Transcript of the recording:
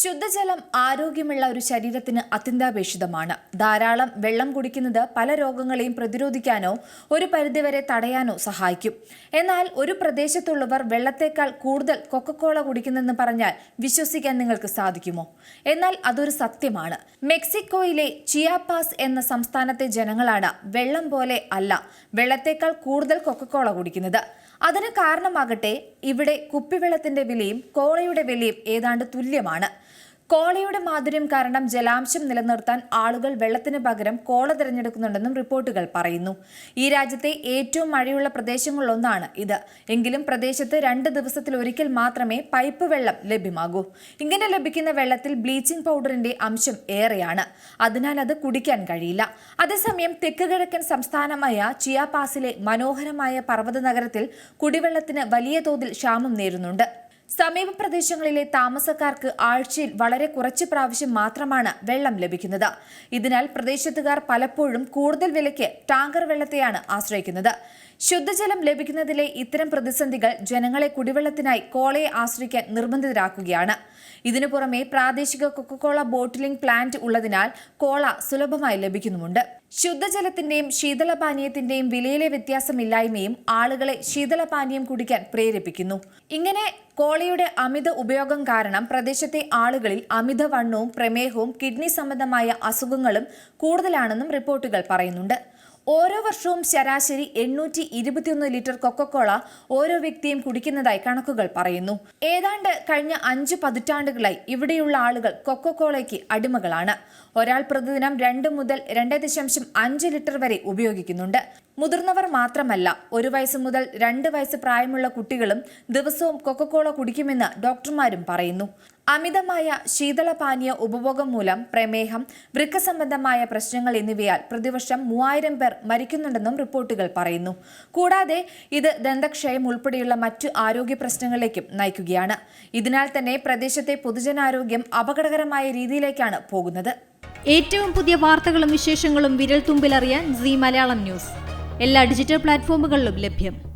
ശുദ്ധജലം ആരോഗ്യമുള്ള ഒരു ശരീരത്തിന് അത്യന്താപേക്ഷിതമാണ്. ധാരാളം വെള്ളം കുടിക്കുന്നത് പല രോഗങ്ങളെയും പ്രതിരോധിക്കാനോ ഒരു പരിധിവരെ തടയാനോ സഹായിക്കും. എന്നാൽ ഒരു പ്രദേശത്തുള്ളവർ വെള്ളത്തേക്കാൾ കൂടുതൽ കൊക്കക്കോള കുടിക്കുന്നെന്ന് പറഞ്ഞാൽ വിശ്വസിക്കാൻ നിങ്ങൾക്ക് സാധിക്കുമോ? എന്നാൽ അതൊരു സത്യമാണ്. മെക്സിക്കോയിലെ ചിയാപാസ് എന്ന സംസ്ഥാനത്തെ ജനങ്ങളാണ് വെള്ളം പോലെ അല്ല വെള്ളത്തേക്കാൾ കൂടുതൽ കൊക്കക്കോള കുടിക്കുന്നത്. അതിന് കാരണമാകട്ടെ ഇവിടെ കുപ്പിവെള്ളത്തിന്റെ വിലയും കോളയുടെ വിലയും ഏതാണ്ട് തുല്യമാണ്. കോളയുടെ മാധുര്യം കാരണം ജലാംശം നിലനിർത്താൻ ആളുകൾ വെള്ളത്തിന് പകരം കോള തിരഞ്ഞെടുക്കുന്നുണ്ടെന്നും റിപ്പോർട്ടുകൾ പറയുന്നു. ഈ രാജ്യത്തെ ഏറ്റവും മഴയുള്ള പ്രദേശങ്ങളിലൊന്നാണ് ഇത്. എങ്കിലും പ്രദേശത്ത് രണ്ട് ദിവസത്തിൽ ഒരിക്കൽ മാത്രമേ പൈപ്പ് വെള്ളം ലഭ്യമാകൂ. ഇങ്ങനെ ലഭിക്കുന്ന വെള്ളത്തിൽ ബ്ലീച്ചിംഗ് പൗഡറിന്റെ അംശം ഏറെയാണ്. അതിനാൽ അത് കുടിക്കാൻ കഴിയില്ല. അതേസമയം തെക്ക് കിഴക്കൻ സംസ്ഥാനമായ ചിയാപാസിലെ മനോഹരമായ പർവത നഗരത്തിൽ കുടിവെള്ളത്തിന് വലിയ തോതിൽ ക്ഷാമം നേരുന്നുണ്ട്. സമീപ പ്രദേശങ്ങളിലെ താമസക്കാർക്ക് ആഴ്ചയിൽ വളരെ കുറച്ച് പ്രാവശ്യം മാത്രമാണ് വെള്ളം ലഭിക്കുന്നത്. ഇതിനാൽ പ്രദേശത്തുകാർ പലപ്പോഴും കൂടുതൽ വിലയ്ക്ക് ടാങ്കർ വെള്ളത്തെയാണ് ആശ്രയിക്കുന്നത്. ശുദ്ധജലം ലഭിക്കുന്നതിലെ ഇത്തരം പ്രതിസന്ധികൾ ജനങ്ങളെ കുടിവെള്ളത്തിനായി കോളയെ ആശ്രയിക്കാൻ നിർബന്ധിതരാക്കുകയാണ്. ഇതിനു പുറമെ പ്രാദേശിക കൊക്കക്കോള ബോട്ടിലിംഗ് പ്ലാന്റ് ഉള്ളതിനാൽ കോള സുലഭമായി ലഭിക്കുന്നുമുണ്ട്. ശുദ്ധജലത്തിന്റെയും ശീതളപാനീയത്തിന്റെയും വിലയിലെ വ്യത്യാസമില്ലായ്മയും ആളുകളെ ശീതളപാനീയം കുടിക്കാൻ പ്രേരിപ്പിക്കുന്നു. ഇങ്ങനെ കോളയുടെ അമിത ഉപയോഗം കാരണം പ്രദേശത്തെ ആളുകളിൽ അമിത വണ്ണവും പ്രമേഹവും കിഡ്നി സംബന്ധമായ അസുഖങ്ങളും കൂടുതലാണെന്നും റിപ്പോർട്ടുകൾ പറയുന്നുണ്ട്. ഓരോ വർഷവും ശരാശരി എണ്ണൂറ്റി ഇരുപത്തിയൊന്ന് ലിറ്റർ കൊക്കക്കോള ഓരോ വ്യക്തിയും കുടിക്കുന്നതായി കണക്കുകൾ പറയുന്നു. ഏതാണ്ട് കഴിഞ്ഞ അഞ്ച് പതിറ്റാണ്ടുകളായി ഇവിടെയുള്ള ആളുകൾ കൊക്കക്കോളയ്ക്ക് അടിമകളാണ്. ഒരാൾ പ്രതിദിനം രണ്ട് മുതൽ രണ്ട് ദശാംശം അഞ്ച് ലിറ്റർ വരെ ഉപയോഗിക്കുന്നുണ്ട്. മുതിർന്നവർ മാത്രമല്ല ഒരു വയസ്സ് മുതൽ രണ്ട് വയസ്സ് പ്രായമുള്ള കുട്ടികളും ദിവസവും കൊക്കക്കോള കുടിക്കുമെന്ന് ഡോക്ടർമാരും പറയുന്നു. അമിതമായ ശീതളപാനീയ ഉപഭോഗം മൂലം പ്രമേഹം വൃക്ക സംബന്ധമായ പ്രശ്നങ്ങൾ എന്നിവയാൽ പ്രതിവർഷം മൂവായിരം പേർ മരിക്കുന്നുണ്ടെന്നും റിപ്പോർട്ടുകൾ പറയുന്നു. കൂടാതെ ഇത് ദന്തക്ഷയം ഉൾപ്പെടെയുള്ള മറ്റു ആരോഗ്യ പ്രശ്നങ്ങളിലേക്കും നയിക്കുകയാണ്. ഇതിനാൽ തന്നെ പ്രദേശത്തെ പൊതുജനാരോഗ്യം അപകടകരമായ രീതിയിലേക്കാണ് പോകുന്നത്. ഏറ്റവും പുതിയ വാർത്തകളും വിശേഷങ്ങളും വിരൽ തുമ്പിലറിയാൻ സി മലയാളം ന്യൂസ്. എല്ലാ ഡിജിറ്റൽ പ്ലാറ്റ്ഫോമുകളിലും ലഭ്യം.